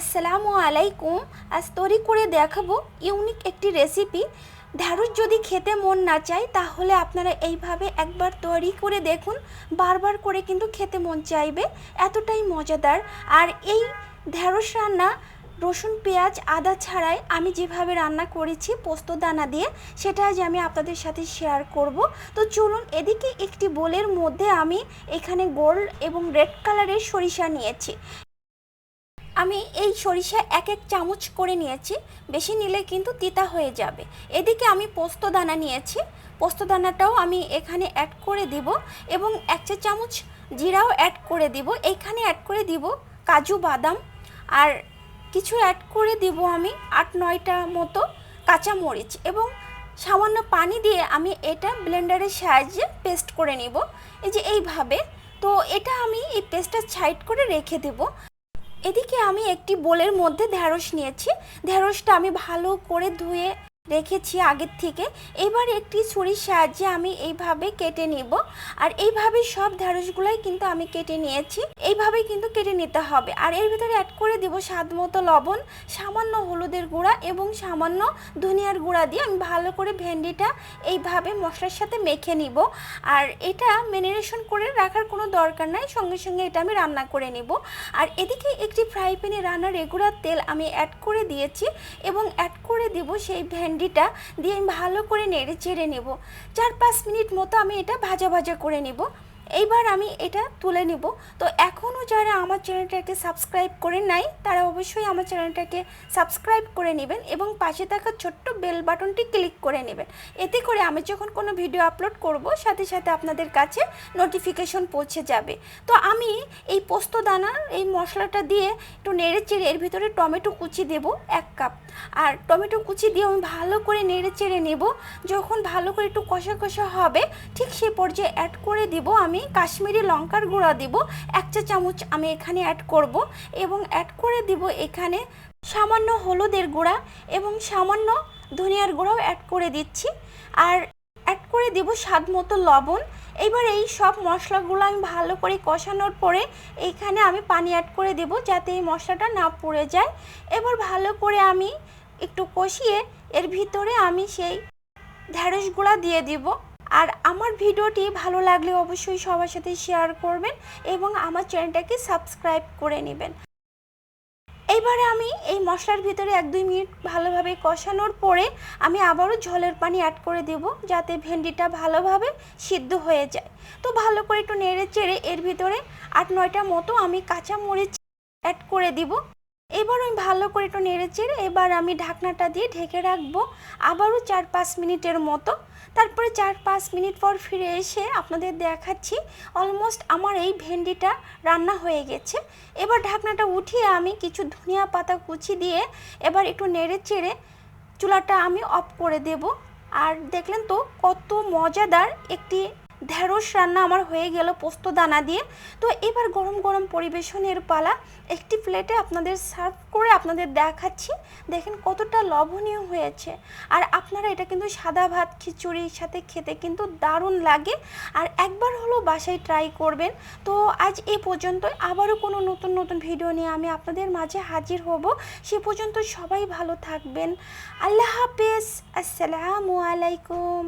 আসসালামু আলাইকুম। আজ তৈরি করে দেখাবো ইউনিক একটি রেসিপি। ঢ্যাঁড়স যদি খেতে মন না চায়, তাহলে আপনারা এইভাবে একবার তৈরি করে দেখুন। বারবার করে কিন্তু খেতে মন চাইবে। এতটাই মজাদার। আর এই ঢ্যাঁড়স রান্না, রসুন, পেঁয়াজ, আদা ছাড়াই আমি যেভাবে রান্না করেছি, পোস্ত দানা দিয়ে, সেটা আজ আমি আপনাদের সাথে শেয়ার করব। তো চলুন এদিকে একটি বোলের মধ্যে আমি এখানে গোল্ড এবং রেড কালারের সরিষা নিয়েছি। আমি এই সরিষা এক এক চামচ করে নিয়েছি। বেশি নিলে কিন্তু তিতা হয়ে যাবে। এদিকে আমি পোস্ত দানা নিয়েছি। পোস্ত দানাটাও আমি এখানে অ্যাড করে দিব এবং এক চা চামচ জিরাও অ্যাড করে দিব। এইখানে অ্যাড করে দিব কাজু বাদাম। আর কিছু অ্যাড করে দিব আমি আট নয়টা মতো কাঁচা মরিচ এবং সামান্য পানি দিয়ে আমি এটা ব্লেন্ডারের সাহায্যে পেস্ট করে নিব। এই যে এইভাবে। তো এটা আমি এই পেস্টটা সাইড করে রেখে দেবো। এদিকে আমি একটি বোলের মধ্যে ঢ্যাঁড়স নিয়েছি। ঢ্যাঁড়সটা আমি ভালো করে ধুয়ে রেখেছি আগের থেকে। এবার একটি ছুরির সাহায্যে আমি এইভাবে কেটে নিব। আর এইভাবে সব ঢ্যাঁড়সগুলাই কিন্তু আমি কেটে নিয়েছি। এইভাবে কিন্তু কেটে নিতে হবে। আর এর ভিতরে অ্যাড করে দিব স্বাদ মতো লবণ, সামান্য হলুদের গুঁড়া এবং সামান্য ধনিয়ার গুঁড়া দিয়ে আমি ভালো করে ভেন্ডিটা এইভাবে মশলার সাথে মেখে নিব। আর এটা ম্যারিনেশন করে রাখার কোনো দরকার নাই। সঙ্গে সঙ্গে এটা আমি রান্না করে নিব। আর এদিকে একটি ফ্রাই প্যানে রান্নার রেগুলার তেল আমি অ্যাড করে দিয়েছি এবং অ্যাড করে দেব সেই ভেন্ডিটা, দিয়ে আমি ভালো করে নেড়ে চেড়ে নেব। চার পাঁচ মিনিট মতো আমি এটা ভাজা ভাজা করে নিব। এইবার আমি এটা তুলে নিব। তো এখনও যারা আমার চ্যানেলটাকে সাবস্ক্রাইব করে নাই, তারা অবশ্যই আমার চ্যানেলটাকে সাবস্ক্রাইব করে নেবেন এবং পাশে থাকা ছোট্ট বেল বাটনটি ক্লিক করে নেবেন। এতে করে আমি যখন কোনো ভিডিও আপলোড করব, সাথে সাথে আপনাদের কাছে নোটিফিকেশন পৌঁছে যাবে। তো আমি এই পোস্ত দানা, এই মশলাটা দিয়ে একটু নেড়ে চেড়ে এর ভিতরে টমেটো কুচি দেব এক কাপ আর টমেটো কুচি দিয়ে আমি ভালো করে নেড়ে চেড়ে নেব। যখন ভালো করে একটু কষা কষা হবে, ঠিক সেই পর্যায়ে অ্যাড করে দিব আমি কাশ্মীরি লঙ্কার গুঁড়া দিব, এক চা চামচ আমি এখানে অ্যাড করব এবং অ্যাড করে দিব এখানে সামান্য হলুদের গুঁড়া এবং সামান্য ধনিয়ার গুঁড়াও অ্যাড করে দিচ্ছি। আর অ্যাড করে দিব স্বাদ মতো লবণ। এবার এই সব মশলাগুলো আমি ভালো করে কষানোর পরে এইখানে আমি পানি অ্যাড করে দেব যাতে এই মশলাটা না পড়ে যায়। এবার ভালো করে আমি একটু কষিয়ে এর ভিতরে আমি সেই ঢ্যাঁড়সগুলো দিয়ে দিব। আর আমার ভিডিওটি ভালো লাগলে অবশ্যই সবার সাথে শেয়ার করবেন এবং আমার চ্যানেলটাকে সাবস্ক্রাইব করে নেবেন। এইবারে আমি এই মশলার ভিতরে এক দুই মিনিট ভালোভাবে কষানোর পরে আমি আবারও ঝোলের পানি অ্যাড করে দেব যাতে ভেন্ডিটা ভালোভাবে সিদ্ধ হয়ে যায়। তো ভালো করে একটু নেড়ে চেড়ে এর ভিতরে আট নয়টা মতো আমি কাঁচা মরিচ অ্যাড করে দিব। এবার আমি ভালো করে একটু নেড়ে চেড়ে এবার আমি ঢাকনাটা দিয়ে ঢেকে রাখব আবারও চার পাঁচ মিনিটের মতো। তারপরে চার পাঁচ মিনিট পর ফিরে এসে আপনাদের দেখাচ্ছি অলমোস্ট আমার এই ভেন্ডিটা রান্না হয়ে গেছে। এবার ঢাকনাটা উঠিয়ে আমি কিছু ধনিয়া পাতা কুচি দিয়ে এবার একটু নেড়ে চেড়ে চুলাটা আমি অফ করে দেব। আর দেখলেন তো কত মজাদার একটি ঢ্যাঁড়স রান্না আমার হয়ে গেল পোস্ত দানা দিয়ে। তো এবার গরম গরম পরিবেশনের পালা, একটি প্লেটে আপনাদের সার্ভ করে আপনাদের দেখাচ্ছি। দেখেন কতটা লবণীয় হয়েছে। আর আপনারা এটা কিন্তু সাদা ভাত, খিচুড়ির সাথে খেতে কিন্তু দারুণ লাগে। আর একবার হলো বাসায় ট্রাই করবেন। তো আজ এই পর্যন্ত আবারও কোনো নতুন নতুন ভিডিও নিয়ে আমি আপনাদের মাঝে হাজির হব। সে পর্যন্ত সবাই ভালো থাকবেন। আল্লাহ হাফেজ। আসসালামু আলাইকুম।